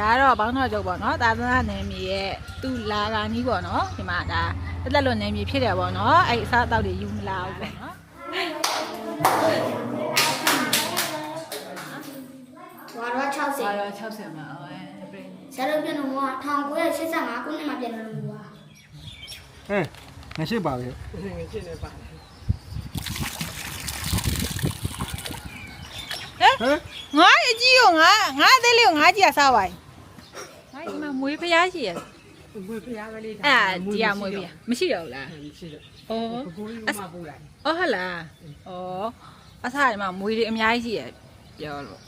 ဒါကတော့ဘောင်းတော်ကျုပ်ပေါ့နော်သာသနာနယ်မြေရဲ့သူ့လာကနီးပေါ့နော်ဒီမှာဒါတက်တက်လွန်နယ်မြေဖြစ်တယ်ပေါ့နော်အဲ့အစားအသောက်တွေယူမလာဘူးပေါ့နော်ဝါတော့60ဒါတော့60မှာအဲပြင်းဆရာတို့ပြန်တော့1985ခုနှစ်မှာပြန်လို့လို့ပါဟဲ့ငါရှိပါလေဟဲ့ငါအကြီးကိုငါငါအသေးလေးကိုငါကြီးကစားပါ යි ငါဒီမှာမွေးဖျားရှိရယ်မွေးဖျားကလေးအဲ့ဒါဒီကမွေးဖျားမရှိတော့ဘူးလားရှိတယ်ဩဘကိုးလေးကမှပို့လိုက်ဩဟုတ်လားဩအစားဒီမှာမွေးတွေအများကြီးရှိရယ်ပြောလို့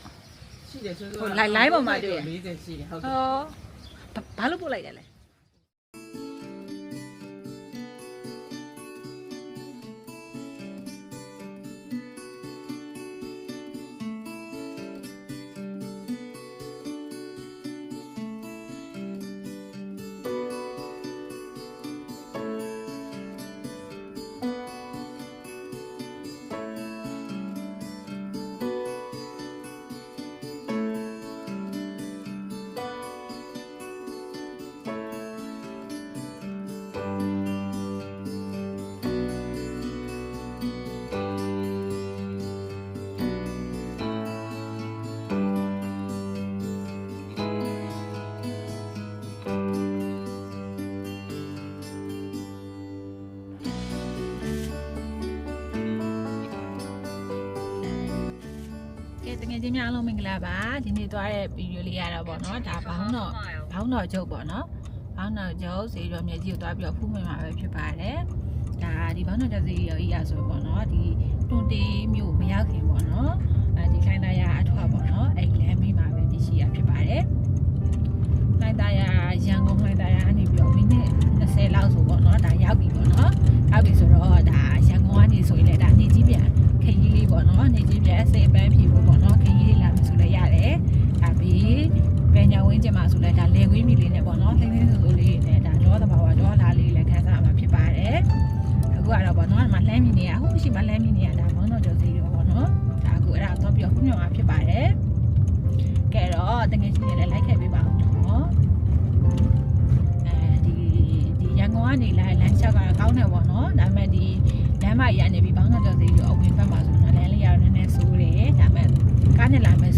ရှိတယ်ဆိုဟို line- line ပေါ်မှာတွေ့ရ40ရှိတယ်ဟုတ်ဩတယ်ဘာဘာလို့ပို့လိုက်တယ်လဲ ကဲတကယ်ချင်းများအားလုံးမင်္ဂလာပါဒီနေ့သွားတဲ့ဗီဒီယိုလေးရတော့ပေါ့နော်ဒါဘောင်းတော့ဘောင်းတော့ကျုပ်ပေါ့နော်ဘောင်းတော့ကျုပ်စေရောမြေကြီးကိုသွားပြီးတော့ဖူးမိမှာပဲဖြစ်ပါတယ်ဒါဒီဘောင်းတော့ကျုပ်စေရောကြီးရဆိုပေါ့နော်ဒီတွန်တေးမျိုးမရောက်ခင်ပေါ့နော် နော်ဒီမှာလှမ်းမီနေရဟိုရှိမှလှမ်းမီနေရဒါဘောင်းတော့ကြောစီတော့ပေါ့နော်ဒါအခုအဲ့ဒါတော့ပြီးတော့ခုညောင်မှာဖြစ်ပါတယ်ကဲတော့တကယ်ချင်းလည်းလိုက်ခဲ့ပေးပါဦးနော်အဲဒီဒီရန်ကုန်ကနေလာလမ်းလျှောက်ကကောင်းတယ်ပေါ့နော်ဒါပေမဲ့ဒီလမ်းမကြီးကနေပြီးဘောင်းတော့ကြောစီကိုအဝင်ဘက်မှာဆိုတော့လမ်းလေးရတော့နည်းနည်းဆိုးတယ်ဒါပေမဲ့ကားနဲ့လာမယ်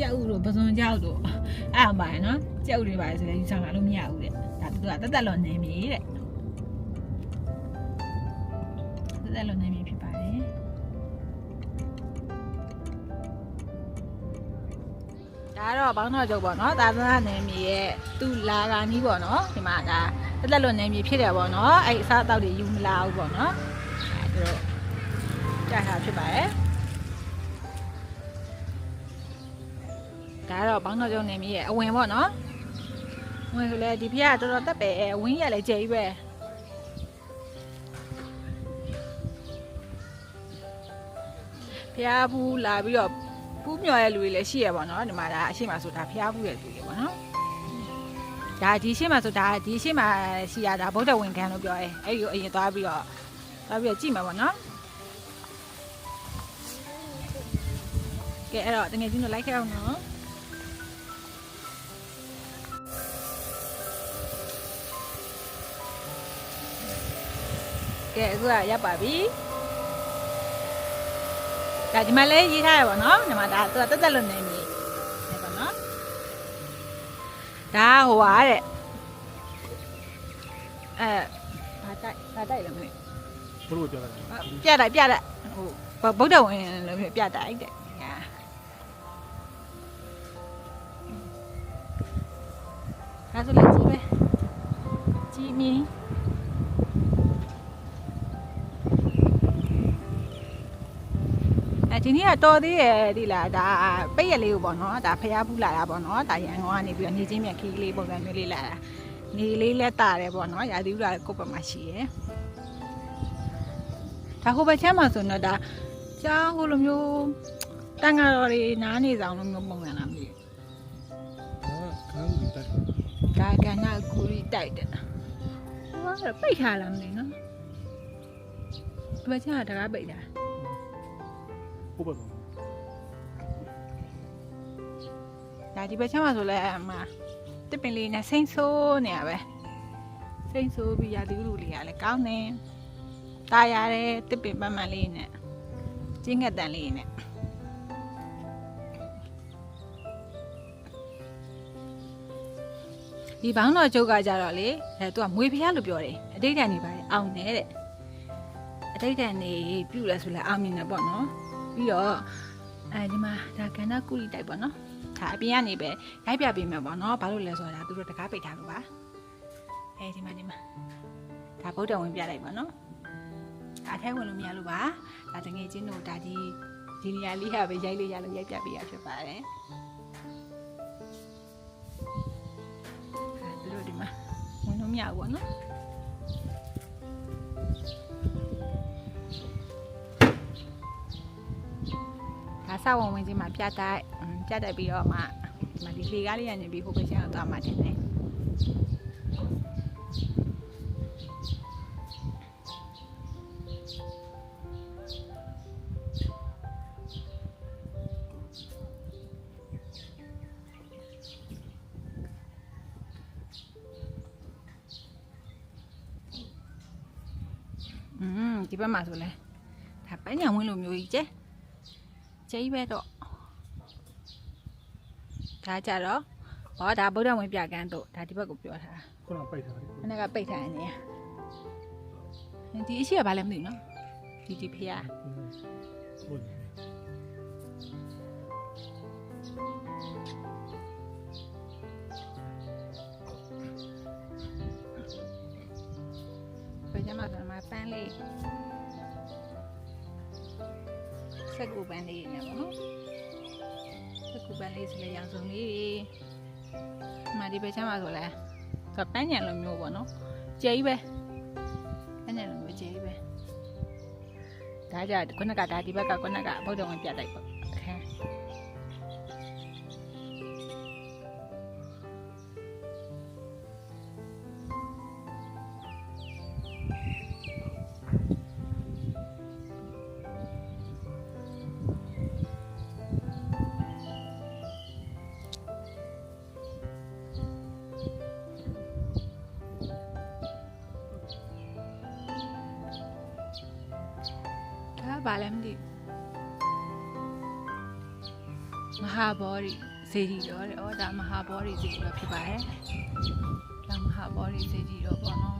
ကြက်ဥတို့ပဇွန်ကြောက်တို့အဲ့အမှန်နော်ကြက်ဥတွေပါဆိုလည်းယူဆောင်လာလို့မရဘူးတဲ့။ဒါသူကတက်တက်လောနာမည်တဲ့။တက်တက်လောနာမည်ဖြစ်ပါတယ်။ဒါကတော့ဘောင်းတော်ကျုပ်ပေါ့နော်သာသနာနယ်မြေရဲ့သူ့လာကနီးပေါ့နော်ဒီမှာဒါတက်တက်လွန်နယ်မြေဖြစ်တယ်ပေါ့နော်အဲ့အစားအသောက်တွေယူမလာဘူးပေါ့နော်အဲသူတို့ကြားထားဖြစ်ပါတယ် ဒါကတော့ဘောင်းတော်ကျုပ်နယ်မြေရဲ့အဝင်ပေါ့နော်ဝင်ဆိုလဲဒီဖက်ကတော့တော်တော်တက်ပဲအဝင်းရလည်းကျဲကြီးပဲဖျားဘူးလာပြီးတော့ပူးမြော်ရဲ့လူတွေလည်းရှိရပါတော့ဒီမှာဒါအရှိမဆိုဒါဖျားဘူးရဲ့လူတွေပေါ့နော်ဒါဒီရှိမဆိုဒါဒီရှိမရှိရတာဗုဒ္ဓဝင်ခံလို့ပြောရဲအဲ့ဒီကိုအရင်သွားပြီးတော့သွားပြီးတော့ကြည့်မှာပေါ့နော်ကဲအဲ့တော့တကယ်ချင်းတို့လိုက်ခဲ့အောင်နော် ကဲအခုကရပ်ပါပြီဒါဒီမှာလည်းရေးထားရပါတော့ဒီမှာဒါသူကတက်တက်လို့နေပြီနေပါနော်ဒါဟိုပါတဲ့အဲဘာတိုက်ဘာတိုက်လဲမသိဘလို့ပြောတာဘူးပြတိုက်ပြတိုက်ဟိုဗုဒ္ဓဝင်လို့မျိုးပြတိုက်တဲ့ ဒီနေ့ကတော်သေးရဲ့ဒီလားဒါပိတ်ရလေးကိုပေါ့နော်ဒါဖျားဖူးလာတာပေါ့နော်ဒါရန်ကုန်ကနေပြီးတော့နေချင်းမြက်ခီးလေးပုံစံမျိုးလေးလာတာနေလေးလက်တာတယ်ပေါ့နော်ရာသီဥတုကကိုယ့်ဘက်မှာရှိရယ်ဒါဟိုဘက်ချမ်းမှာဆိုတော့ဒါကျောင်းဟိုလိုမျိုးတန်ဃာတော်တွေနားနေဆောင်လိုမျိုးပုံစံလားမသိဟာခန်းကြီးတက်ဘူးဒါကဏ္ဍကူရီတိုက်တယ်ဟိုကပိတ်ထားလားမသိနော်ဒီဘက်ချမ်းကတကားပိတ်တာ ဟုတ်ပါတော့ ဒါဒီဘက်ချမ်းမှာဆိုလဲအမတစ်ပင်လေးနဲ့စိမ့်ဆိုးနေရပဲစိမ့်ဆိုးပြီးရာသီဥတုလေးကလည်းကောင်းနေตายရတယ်တစ်ပင်ပန်းပန်းလေးနဲ့ကျင်းငတ်တန်လေးနဲ့ဒီဘောင်းတော်ကျုပ်ကကြတော့လေအဲသူကမွေဖျားလို့ပြောတယ်အတိတ်တန်နေပါတယ်အောင်နေတဲ့အတိတ်တန်နေပြုလဲဆိုလဲအောင်မြင်တယ်ပေါ့နော် ပြီးတော့အဲဒီမှာဒါကန္နာကုလီတိုက်ပေါ့နော်ဒါအပြင်ကနေပဲရိုက်ပြပေးမယ်ပေါ့နော်ဘာလို့လဲဆိုတော့ဒါသူတို့တကားပိတ်ထားလို့ပါအဲဒီမှာဒီမှာဒါဗုဒ္ဓဝင်ပြလိုက်ပါနော်ဒါထဲဝင်လို့မရလို့ပါဒါတငယ်ချင်းတို့ဒါဒီဒီနေရာလေးဟာပဲရိုက်လို့ရလို့ရိုက်ပြပေးရဖြစ်ပါတယ်အဲသူတို့ဒီမှာဝင်လို့မရဘူးပေါ့နော် အဆောက်အုံဝင်ကြီးမှာပြတိုက်ပြတိုက်ပြီးတော့မှဒီလေကားလေးရနေပြီးဟိုဘက်ကျတော့သွားမှတင်တယ်ဒီဘက်မှာဆိုလဲ ကျဲကြီးပဲတော့ဒါကြတော့ဟောဒါဗုဒ္ဓဝင်ပြကန်းတို့ဒါဒီဘက်ကိုပြောထားတာခုနပိတ်ထားတယ်ခဏကပိတ်ထားနေရဒီအရှိကဘာလဲမသိဘူးနော်ဒီဒီဖျားဟုတ်ဘယ်ကျမှဆိုတော့ပန်းလေး စက်ကူပန်းလေးနေပါနော်စက်ကူပန်းလေးဆိုလဲရောင်စုံလေးတွေဒီမှာဒီဘယ်ကျမှဆိုလဲဆိုပန်းညံလိုမျိုးပေါ့နော်ကျဲကြီးပဲပန်းညံလိုမျိုးကျဲကြီးပဲဒါကြခုနကဒါဒီဘက်ကခုနကဗုဒ္ဓဝင်ပြတ်လိုက်ပေါ့ ရီစေတီတော်တဲ့ဩဒါမဟာဘောရီစေတီတော်ဖြစ်ပါတယ်ဒါမဟာဘောရီစေတီတော်ပေါ့နော်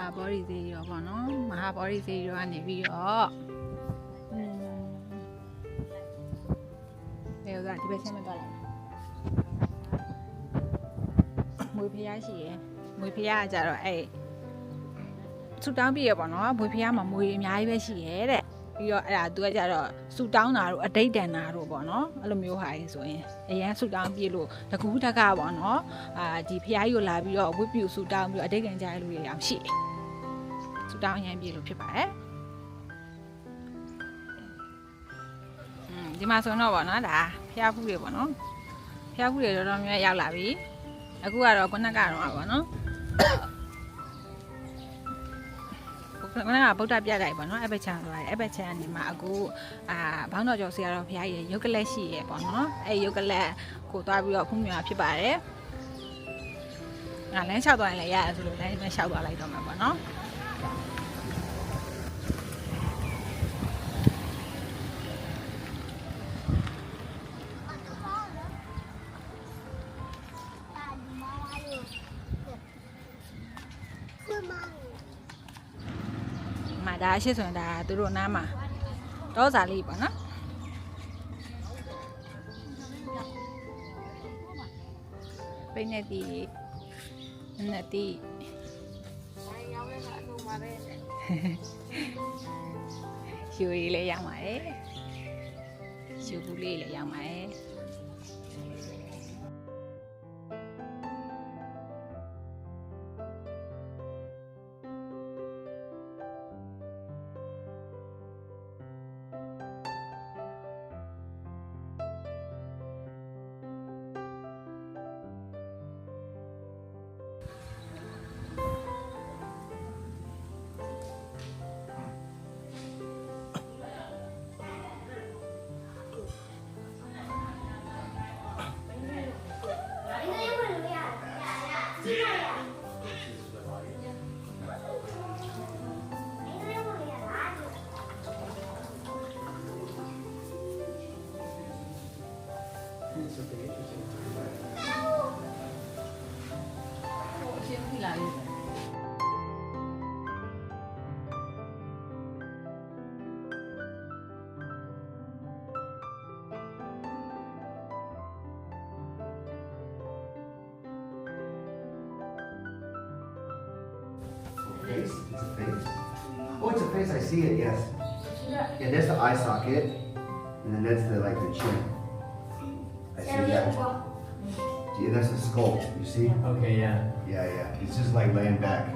ဟာဗောဓိသေးရောပေါ့နော်မဟာဗောဓိသေးရောကနေပြီးတော့อืมလေဥစားဒီဘက်ဆင်းမသွားလိုက်မွေဖျားရှိရယ်မွေဖျားကကြတော့အဲ့ဆူတောင်းပြရပေါ့နော်မွေဖျားမှာမွေအများကြီးပဲရှိရဲတဲ့ပြီးတော့အဲ့ဒါသူကကြတော့ဆူတောင်းတာတို့အတိတ်တန်တာတို့ပေါ့နော်အဲ့လိုမျိုးဟာကြီးဆိုရင်အရန်ဆူတောင်းပြလို့တကူးတကပေါ့နော်အာဒီဖျားကြီးကိုလာပြီးတော့ဝိပြူဆူတောင်းပြီးတော့အတိတ်တန်ကြရလို့ရအောင်ရှိတယ် ဆူတောင်းအရန်ပြလို့ဖြစ်ပါတယ်อืมဒီမှာဆိုတော့ပေါ့နော်ဒါဖျားဖူးတွေပေါ့နော်ဖျားဖူးတွေတော်တော်များများရောက်လာပြီအခုကတော့ခုနကတော့ပေါ့နော်ခဏကဗုဒ္ဓပြတိုက်ပေါ့နော်အဲ့ဘက်ချမ်းသွားတယ်အဲ့ဘက်ချမ်းကနေမှအခုအာဘောင်းတော်ကျော်ဆရာတော်ဘုရားရဲ့ရုပ်ကလက်ရှိရဲ့ပေါ့နော်အဲ့ရုပ်ကလက်ကိုသွားပြီးတော့ဖုံးမြာဖြစ်ပါတယ်ငါလမ်းလျှောက်သွားရင်လည်းရတယ်ဆိုလို့လမ်းလျှောက်သွားလိုက်တော့မှာပေါ့နော် ဒါအရှိဆိုရင်ဒါသူတို့နားမှာတောစာလေးပေါ့နော်ပိနေတီနေတီရှူရီလေးရောက်ပါတယ်ရှူဘူးလေးလည်းရောက်ပါတယ် It's a face. I see it. Yes. Yeah, there's the eye socket, and then that's the like the chin. I see that. Yeah, that's the skull. You see? Okay, yeah. Yeah, yeah. It's just like laying back.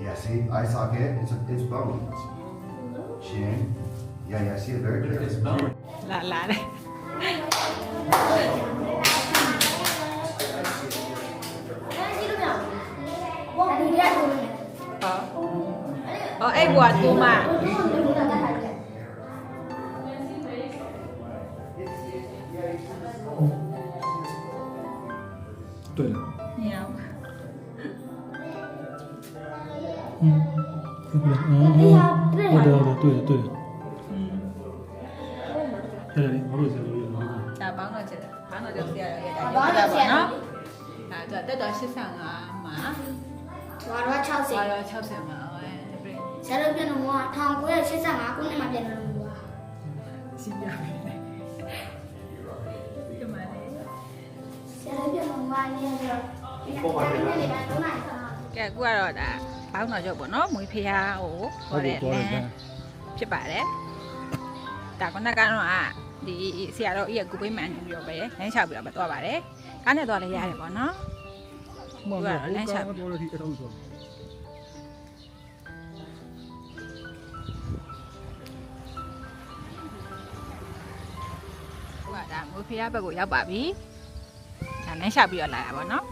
Yeah, see, eye socket. It's a, it's bone. Chin. Yeah, yeah. I see it very clearly. It's bone. လာလာ ได้บวชอยู่มา对了。你要。嗯，对不对？哦哦，对了对了对了。嗯。现在你忙碌起来了，忙碌。打忙碌起来，忙碌就起来了，忙碌起来了。啊，对，这段时间啊，嘛。娃娃超神。娃娃超神嘛，哎。 ဇာလုပ်ပြလို့က1985ခုနှစ်မှာပြန်လို့ပါရှင်းပြမယ်ဒီမှာလေဇာလုပ်ပြလို့ကနေပြီးတော့ပုံမှန်ပဲလေတော့နိုင်ပါကဲကိုကတော့ဒါဘောင်းတော်ရုပ်ပေါ့နော်မွေဖျားဟိုခေါ်တဲ့လမ်းဖြစ်ပါတယ်ဒါကနကတော့အဒီဆရာတော်ကြီးကကိုပေးမှန်ပြီးတော့ပဲလမ်းချပြီးတော့ပဲသွားပါတယ်ကားနဲ့သွားလည်းရတယ်ပေါ့နော်မှန်ပါလမ်းချပြီးတော့ဒီအတော့ဆို ဝဖရားဘက်ကိုရောက်ပါပြီဒါနဲ့ရှာပြီးတော့လာရပါတော့နော်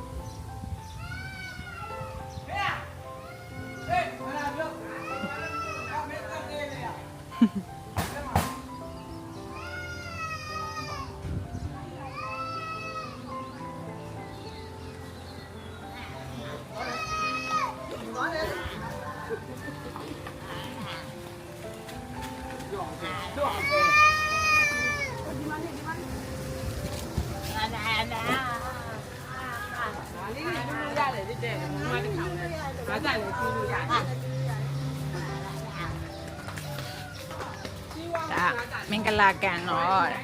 မင်္ဂလာကန်တော့တဲ့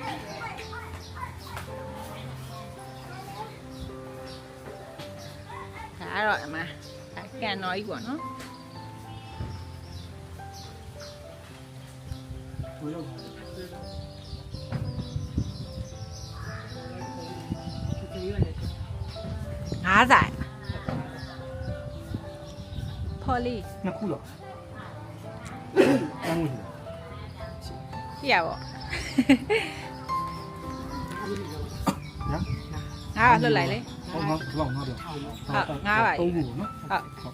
ဒါကတော့အမဒါကန်တော်ကြီးပေါ့နော်ဝေးတော့ပါဒီရွက်နဲ့ငါးဆိုင်ဖော်လီနှစ်ခုတော့အမ်းဝင် ကြည့်ရပေါ့နော်ငါးကလွတ်လိုက်လေဟောငါဒီလောက်ငါတော့ဟုတ်ငါးပါသုံးခုနော်ဟုတ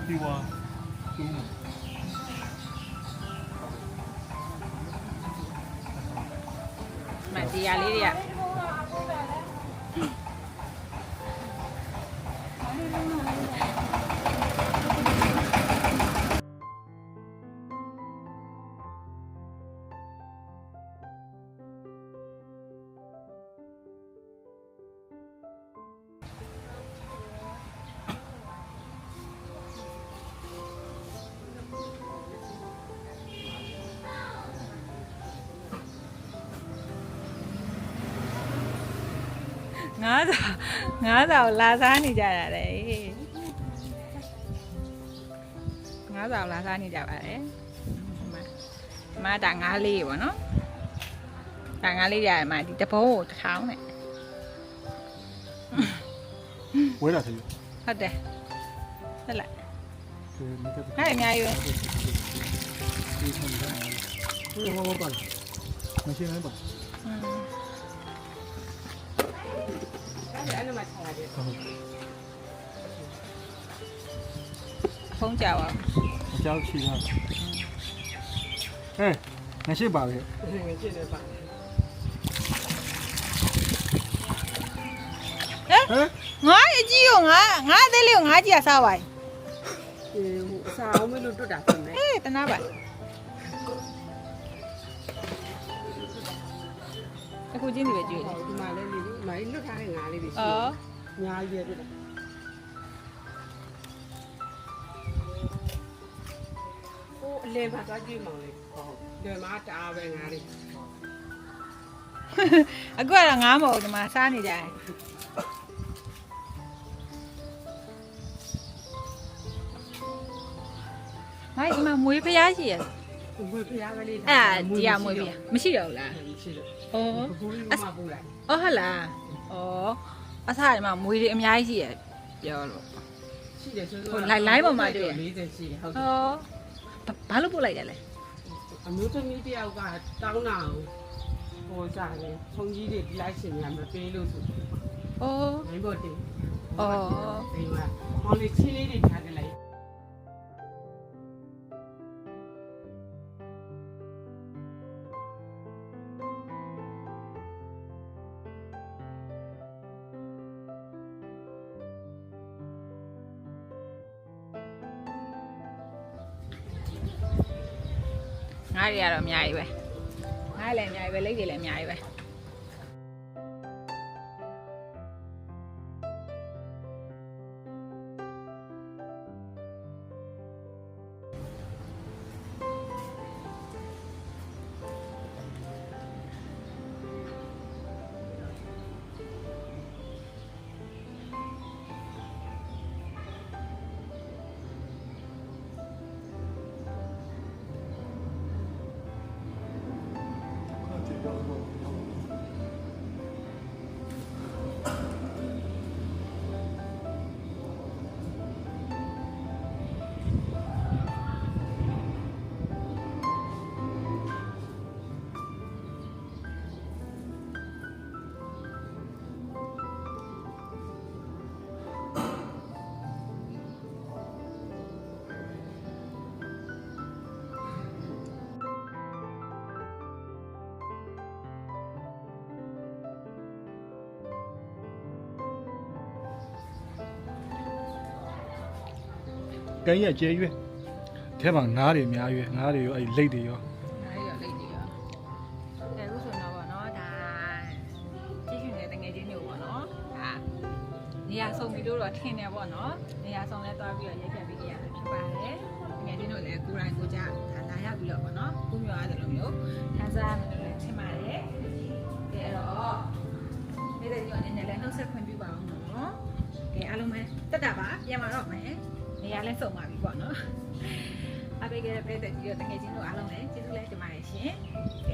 ်ဒီဝါသုံးခုမတရားလေးတွေက ငါးစာငါးစာကိုလာစားနေကြတာလေငါးစာကိုလာစားနေကြပါတယ်ဒီမှာဒီမှာဒါငါးလေးပေါ့နော်ဒါငါးလေးရတယ်မှာဒီတပုံးကိုတစ်ထောင်းနဲ့ဝေးလာသေးဟုတ်တယ်ဟုတ်လားတယ်ဒီကတည်းငါ့အများကြီးပဲကဒီဆန်တယ်ဟောဟောပါမရှိနိုင်ပါอื ဖုံးကြပါအကြောက်ချီတာဟဲ့မရှိပါလေငွေချစ်နေပါဟမ်ငါအကြီးကိုငါငါအသေးလေးကိုငါကြီးကစားပါအေးဟိုအစာအောင်မလို့တွတ်တာပြင်မယ် အေးတနာပါအခုချင်းစီပဲကြွေးတယ် ဒီမှာလည်းလေဒီ မှာလွတ်ထားတဲ့ငါးလေးတွေရှိအော်အများကြီးပဲတွေ့တာဟိုအလဲမှာသွားကြည့်မောင်လေးဟုတ်ဒီမှာတအားပဲငါးလေးအခုကတော့ငါမဟုတ်ဒီမှာစားနေကြတယ်ငါဒီမှာမွေးဖျားရှိရဘွေဖျားကလေးအဲ့ဒါဒီကမွေးဖျားမရှိတော့ဘူးလားရှိတော့ ဩဘူးလေးမပူလိုက်ဩဟုတ်လားဩအစားဒီမှာမွေးတွေအများကြီးရှိရပြောလို့ရှိတယ်ဆိုဟိုလိုက်လိုင်းပေါ်မှာတွေ့ရ40ရှိတယ်ဟုတ်ဩတယ်ဘာလို့ပို့လိုက်ရလဲအမျိုးသမီးတယောက်ကတောင်းတာဟိုစားတယ်ထုံကြီးတွေဒီလိုက်ရှင်များမပေးလို့ဆိုဩနိုင်ဖို့တင်ဩဒီမှာမောင်လေးချင်းလေးတွေထား တွေကတော့အများကြီးပဲငါးလည်းအများကြီးပဲလိတ်တွေလည်းအများကြီးပဲ ကန်းရဲ့ကျဲရွဲထဲမှာငားတွေအများရွဲငားတွေရောအဲ့လိတ်တွေရောငါးရောလိတ်တွေရောအဲအခုဆိုတော့ဗောနော်ဒါချင်းမျိုးပေါ့နော်ဒါနေရာဆုံးပြီးတော့ထင်တယ်ပေါ့နော်နေရာဆုံးလဲသွားပြီးတော့ရိုက်ဖြတ်ပေးကြရတာဖြစ်ပါတယ်ငယ်ချင်းတို့လည်းကိုယ်တိုင်ကိုကြဒါလာရောက်ပြီးတော့ပေါ့နော်ကိုမျိုးရတယ်လို့မျိုးခန်းစားရမယ်လို့လည်းထင်ပါတယ်ကဲအဲ့တော့ဒီတဲ့ညနေနဲ့လည်း နေရာလဲစုံပါပြီပေါ့နော်အပေးကြတဲ့ပြည်သက်ကြီးတို့တကယ်ချင်းတို့အားလုံးလည်းကျေးဇူးလည်းတင်ပါတယ်ရှင်ကဲအားလုံးတက်တာပါ